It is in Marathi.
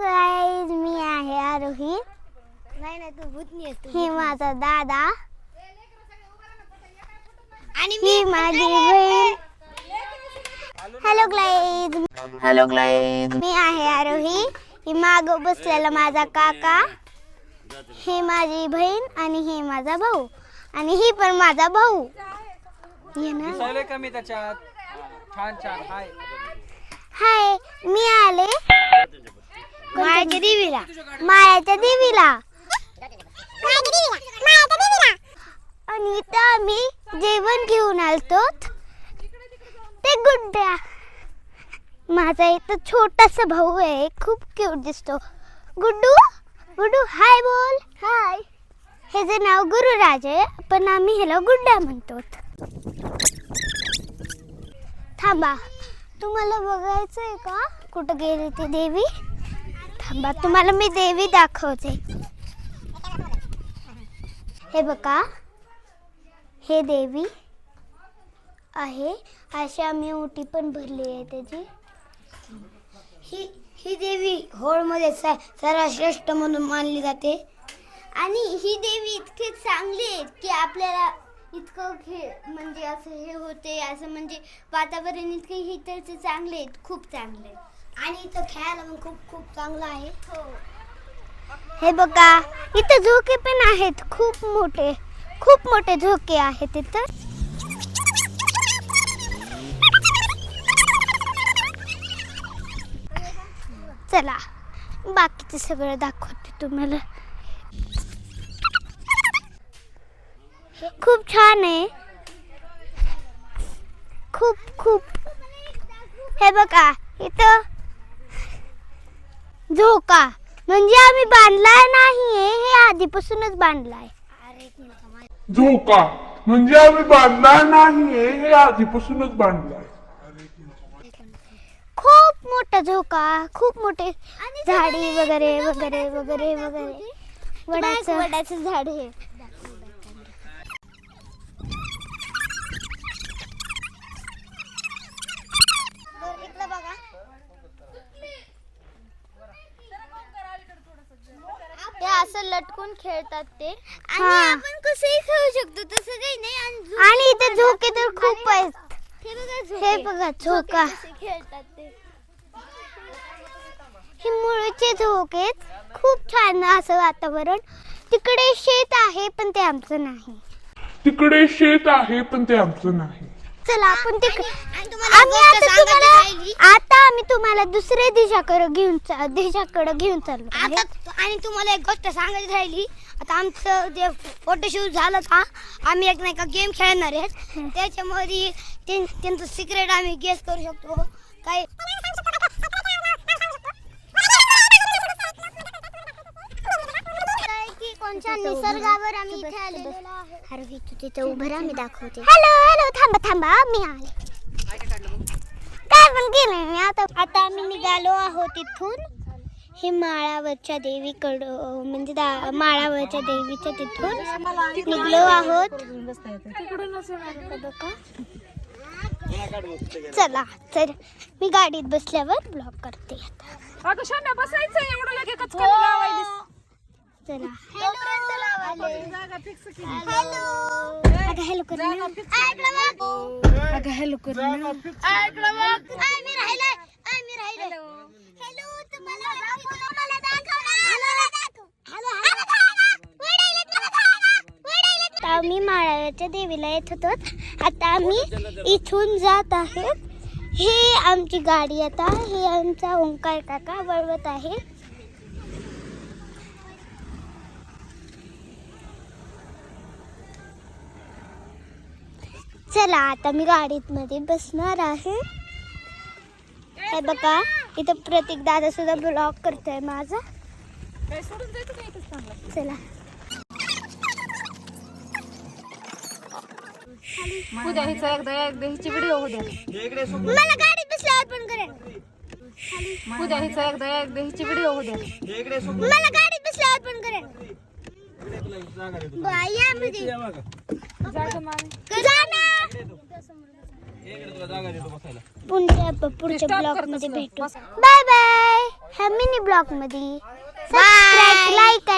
गाईज मी आहे आरोही. नाही नाही तू भूतनी आहेस हे माझा दादा. आणि ही माझी बहीण. हॅलो ग्लाईज हॅलो ग्लाईड मी आहे आरोही. ही माग बसलेला माझा काका. हे माझी बहीण आणि हे माझा भाऊ. आणि ही पण माझा भाऊ. ये ना. दिसायलंय कमी त्याच्यात? छान छान. हाय हाय मी देवीला. मायाच्या देवीला. आणि इथं आम्ही जेवण घेऊन आलतो. ते गुड्ड्या. माझा इथं छोटासा भाऊ आहे. खूप क्यूट दिसतो. गुड्डू गुड्डू हाय बोल. हाय ह्याचं नाव गुरुराज आहे पण आम्ही ह्याला गुड्डा म्हणतो. थांबा. तुम्हाला बघायचं आहे का? कुठं गेली ती देवी? थांबा तुम्हाला मी देवी दाखवते. हे बघा हे देवी आहे. अशी आम्ही ओटी पण भरली आहे त्याची. ही ही देवी होळमध्ये स- सर्वात श्रेष्ठ म्हणून मानली जाते. आणि ही देवी इतकी चांगली आहे की आपल्याला इतकं हे म्हणजे असं हे होते असं म्हणजे वातावरण इतके ही तर चांगले आहेत खूप चांगले आहेत. आणि इथं खेळायला पण खूप खूप चांगलं आहे. हे बघा इथं झोके पण आहेत खूप मोठे. खूप मोठे झोके आहेत इथं. चला बाकीचं सगळं दाखवते तुम्हाला. खूप छान आहे. खूप खूप. हे बघा इथं झोका म्हणजे आम्ही बांधलाय नाहीये हे आधीपासूनच बांधलाय. अरे एक मिनिट थांब. झोका म्हणजे आम्ही बांधला नाहीये हे आधीपासूनच बांधलाय. खूप मोठा झोका खूप मोठे झाडी वगैरे वगैरे वगैरे वगैरे. वडाचं. वडाचं झाड आहे बरं, इकडं बघा ते असं लटकून खेळतात ते. आणि आपण कसंही खेळू शकतो तसं काही नाही. आणि इथे झोके तर खूप आहेत. हे बघा झोका. खेळतात ते. हे मुळचे झोकेत खूप छान असं वातावरण. तिकडे शेत आहे पण ते आमचं नाही. तिकडे शेत आहे पण ते आमचं नाही. चला आपण तिकडे आम्ही आता तुम्हाला. आता आम्ही तुम्हाला दुसऱ्या दिशाकडे घेऊन चा- दिशाकडे घेऊन चाललो आहे. आता तु- आणि तुम्हाला एक गोष्ट सांगायची राहिली आता आमचं जे फोटोशूट झालं का आम्ही एक नाही का गेम खेळणार आहेत त्याच्यामध्ये त्यां- त्यांचं सिक्रेट आम्ही गेस करू शकतो काय कोणत्या निसर्गावर आम्ही इथे आलेलो आहे हरवी तू तिथे उभं राहा मी दाखवते. हॅलो हॅलो थांबा थांबा मी आले. काय पण केलंय मी आता? आता आम्ही निघालो आहोत इथून. हे माळावरच्या देवीकडं म्हणजे दा- माळावरच्या देवीच्या तिथून निघलो आहोत. चला तर मी गाडीत बसल्यावर ब्लॉक करते आता. अगं बसायचं एवढं लगे कचकन लावायलीस. चला. अगं हॅलो कर. अगं हॅलो कर आम्ही माळाच्या देवीला येत होतो. आता आम्ही इथून जात आहेत. हे आमची गाडी आता हे आमचा ओंकार काका वळवत आहे. चला आता मी गाडीत मध्ये बसणार आहे. हे बघा इथं प्रतीक दादा सुद्धा ब्लॉक करतोय माझा. चला. उद्या हिचा एकदा एकदा हिची व्हिडिओ मला गाडीत बसल्यावर पण करेल उद्या हिचा एकदा एकदा हिची व्हिडिओ मला गाडीत बसल्यावर पण बाया मध्ये. जागा. पुढच्या पुढच्या ब्लॉगमध्ये. भेटू. बाय बाय ह्या मिनी ब्लॉगमध्ये. लाईक